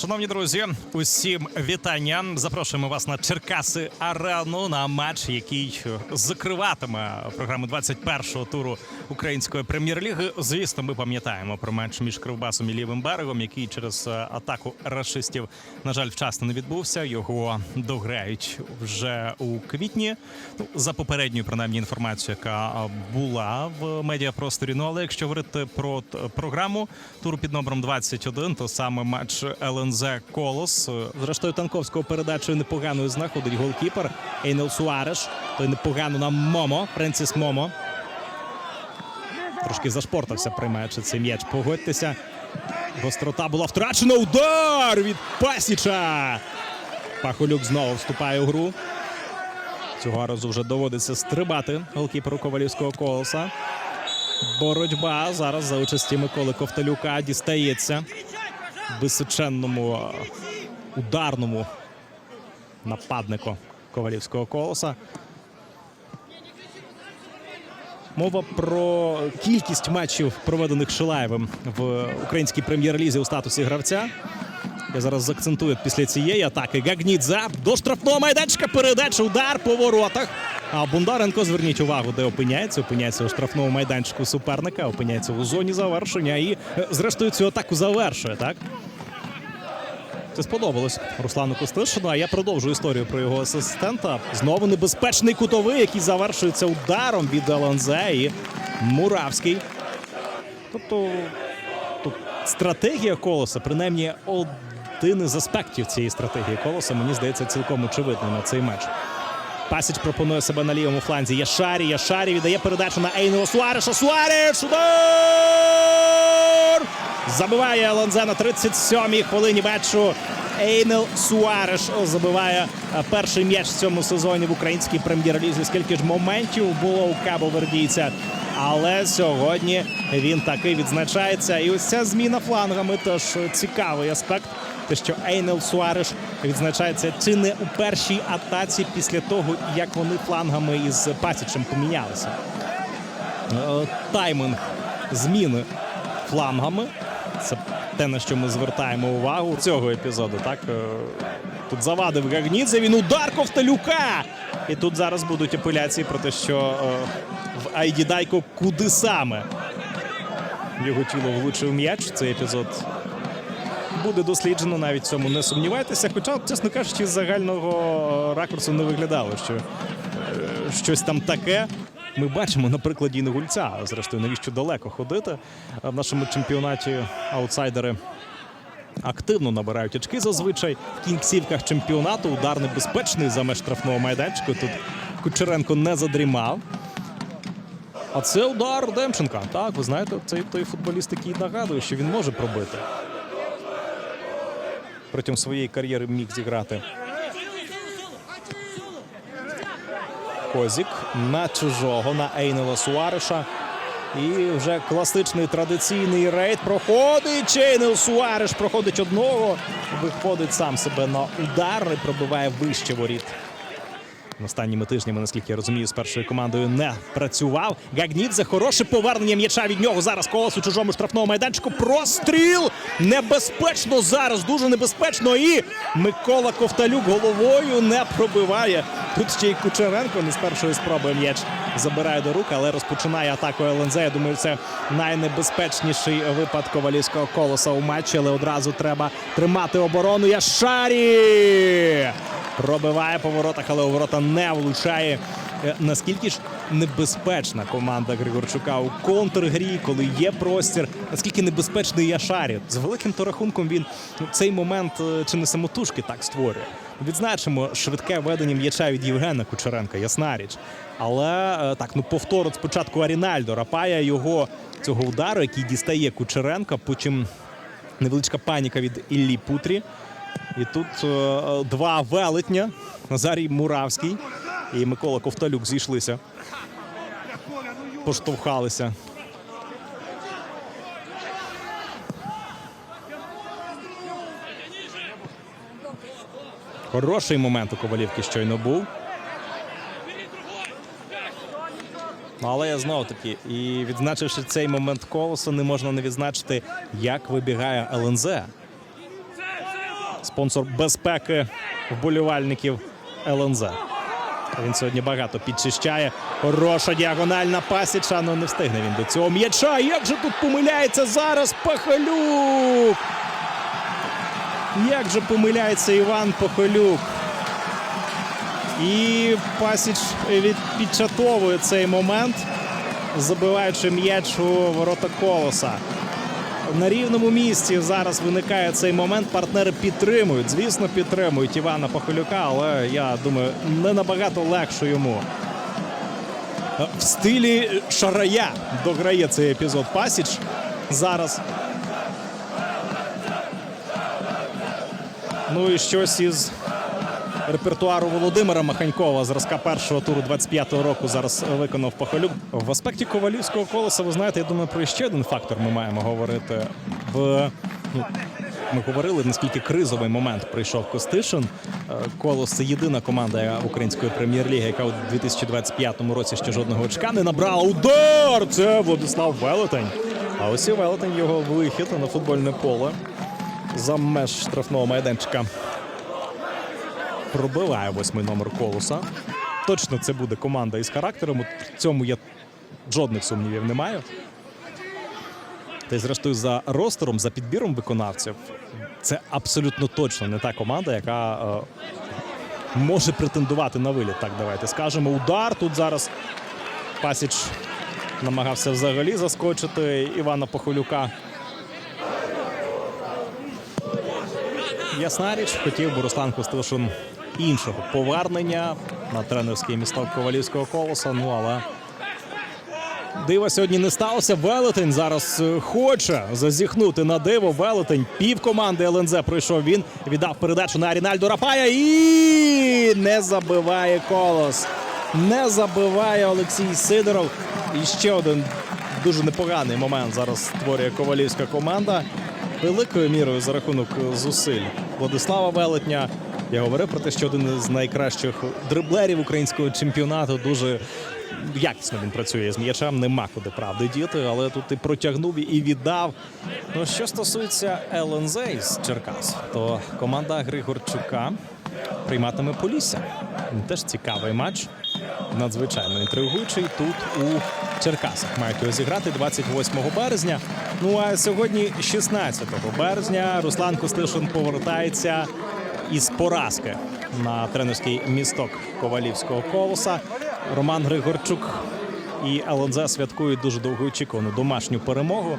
Шановні друзі, усім вітання. Запрошуємо вас на Черкаси Арену на матч, який закриватиме програму 21-го туру української прем'єр-ліги. Звісно, ми пам'ятаємо про матч між Кривбасом і лівим берегом, який через е, атаку рашистів, на жаль, вчасно не відбувся. Його дограють вже у квітні. Ну, за попередньою принаймні інформацією, яка була в медіапросторі. Ну але якщо говорити про програму туру під номером 21, то саме матч ЛНЗ Колос. Зрештою, танковського передачею непоганою знаходить голкіпер Ейнел Суареш. Той непогано на Момо, Френсіс Момо. Трошки зашпортався, приймаючи цей м'яч. Погодьтеся. Гострота була втрачена. Удар від Пасіча. Пахолюк знову вступає у гру. Цього разу вже доводиться стрибати голкіперу ковалівського колоса. Боротьба зараз за участі Миколи Ковталюка дістається височенному е, ударному нападнику ковалівського колоса. Мова про кількість матчів, проведених Шилаєвим в українській прем'єр-лізі у статусі гравця. Я зараз заакцентую після цієї атаки. Гагнідзе до штрафного майданчика. Передача, удар по воротах. А Бондаренко, зверніть увагу, де опиняється. Опиняється у штрафному майданчику суперника, опиняється у зоні завершення і, е, зрештою, цю атаку завершує, так? Це сподобалось Руслану Костишину. А я продовжую історію про його асистента. Знову небезпечний кутовий, який завершується ударом від ЛНЗ і Муравський. Тобто тут стратегія колоса, принаймні один із аспектів цієї стратегії колоса, мені здається, цілком очевидно на цей матч. Пасіч пропонує себе на лівому фланзі. Яшарі, Яшарі віддає передачу на Ейного Суареша. Суареш! Удар! Забиває Ланзе на 37-й хвилині матчу. Ейнел Суареш забиває е, перший м'яч в цьому сезоні в українській прем'єр-лізі. Скільки ж моментів було у Кабо-Вердійця. Але сьогодні він таки відзначається. І ось ця зміна флангами теж цікавий аспект. Те, що Ейнел Суареш відзначається чи не у першій атаці після того, як вони флангами із Пасічем помінялися. Е, Тайминг зміни флангами. Це те, на що ми звертаємо увагу цього епізоду. Так Е, тут завадив Гагнідзе. Він удар Ковталюка. І тут зараз будуть апеляції про те, що е, в Айдідайко куди саме його тіло влучив м'яч. Цей епізод буде досліджено. Навіть цьому не сумнівайтеся. Хоча, чесно кажучи, з загального ракурсу не виглядало, що е, щось там таке. Ми бачимо на прикладі Інгульця. Зрештою, навіщо далеко ходити в нашому чемпіонаті аутсайдери активно набирають очки зазвичай в кінцівках чемпіонату. Удар небезпечний за меж штрафного майданчика. Тут Кучеренко не задрімав. А це удар Демченка. Так, ви знаєте, це той футболіст, який нагадує, що він може пробити. Протягом своєї кар'єри міг зіграти. Козік на чужого, на Ейнела Суареша. І вже класичний традиційний рейд проходить. Ейнел Суареш проходить одного, виходить сам себе на удар і пробиває вище воріт. Останніми тижнями, наскільки я розумію, з першою командою не працював. Гагнідзе хороше повернення м'яча від нього. Зараз колос у чужому штрафному майданчику. Простріл! Небезпечно зараз, дуже небезпечно. І Микола Ковталюк головою не пробиває. Тут ще й Кучеренко не з першої спроби м'яч забирає до рук, але розпочинає атаку ЛНЗ. Я думаю, це найнебезпечніший випад ковалівського колоса у матчі, але одразу треба тримати оборону. Яшарі! Пробиває по воротах, але у ворота не влучає. Е, Наскільки ж небезпечна команда Григорчука у контргрі, коли є простір, наскільки небезпечний Яшарі. З великим то рахунком він ну, цей момент е, чи не самотужки так створює. Відзначимо швидке ведення м'яча від Євгена Кучеренка, ясна річ. Але е, так, ну повторить спочатку Арінальдо рапає його цього удару, який дістає Кучеренка. Потім невеличка паніка від Іллі Путрі. І тут е, два велетня Назарій Муравський і Микола Ковталюк зійшлися. Поштовхалися. Хороший момент у Ковалівки щойно був. Ну, але я знов таки, і відзначивши цей момент колоса, не можна не відзначити, як вибігає ЛНЗ. Спонсор безпеки вболівальників ЛНЗ. Він сьогодні багато підчищає. Хороша діагональна пасіча, але не встигне він до цього м'яча. Як же тут помиляється зараз Пахалюк? Як же помиляється Іван Пахалюк? І Пасіч відпечатовує цей момент, забиваючи м'яч у ворота колоса. На рівному місці зараз виникає цей момент. Партнери підтримують. Звісно, підтримують Івана Пахалюка, але я думаю, не набагато легше йому. В стилі Шарая дограє цей епізод Пасіч зараз. Ну і щось із репертуару Володимира Маханькова зразка першого туру 25-го року зараз виконав Пахалюк. В аспекті ковалівського колеса, ви знаєте, я думаю, про ще один фактор ми маємо говорити. В ну, ми говорили, наскільки кризовий момент прийшов Костишин. Е, Колос це єдина команда української прем'єр-ліги, яка у 2025 році ще жодного очка не набрала. Удар! Це Владислав Велетень. А ось і Велетень його вихід на футбольне поле за меж штрафного майданчика пробиває восьмий номер колоса. Точно це буде команда із характером. В цьому я жодних сумнівів не маю. Та й зрештою за ростером, за підбіром виконавців, це абсолютно точно не та команда, яка е, може претендувати на виліт. Так, давайте скажемо. Удар тут зараз Пасіч намагався взагалі заскочити Івана Похолюка. Ясна річ, хотів би Руслан Костишин іншого повернення на тренерський місток Ковалівського колоса. Ну але дива сьогодні не сталося. Велетень зараз е, хоче зазіхнути на диво. Велетень пів команди ЛНЗ пройшов. Він віддав передачу на Рінальдо Рапая і не забиває колос. Не забиває Олексій Сидоров. І ще один дуже непоганий момент зараз створює ковалівська команда. Великою мірою за рахунок зусиль Владислава Велетня. Я говорив про те, що один з найкращих дриблерів українського чемпіонату дуже якісно він працює з м'ячем. Нема куди правди діти, але тут і протягнув і віддав. Ну що стосується ЛНЗ із Черкас, то команда Григорчука прийматиме Полісся. Теж цікавий матч. Надзвичайно інтригуючий тут у Черкасах. Мають його зіграти 28 березня. Ну а сьогодні, 16 березня, Руслан Костишин повертається із поразки на тренерський місток Ковалівського колоса. Роман Григорчук і ЛНЗ святкують дуже довгоочікувану домашню перемогу.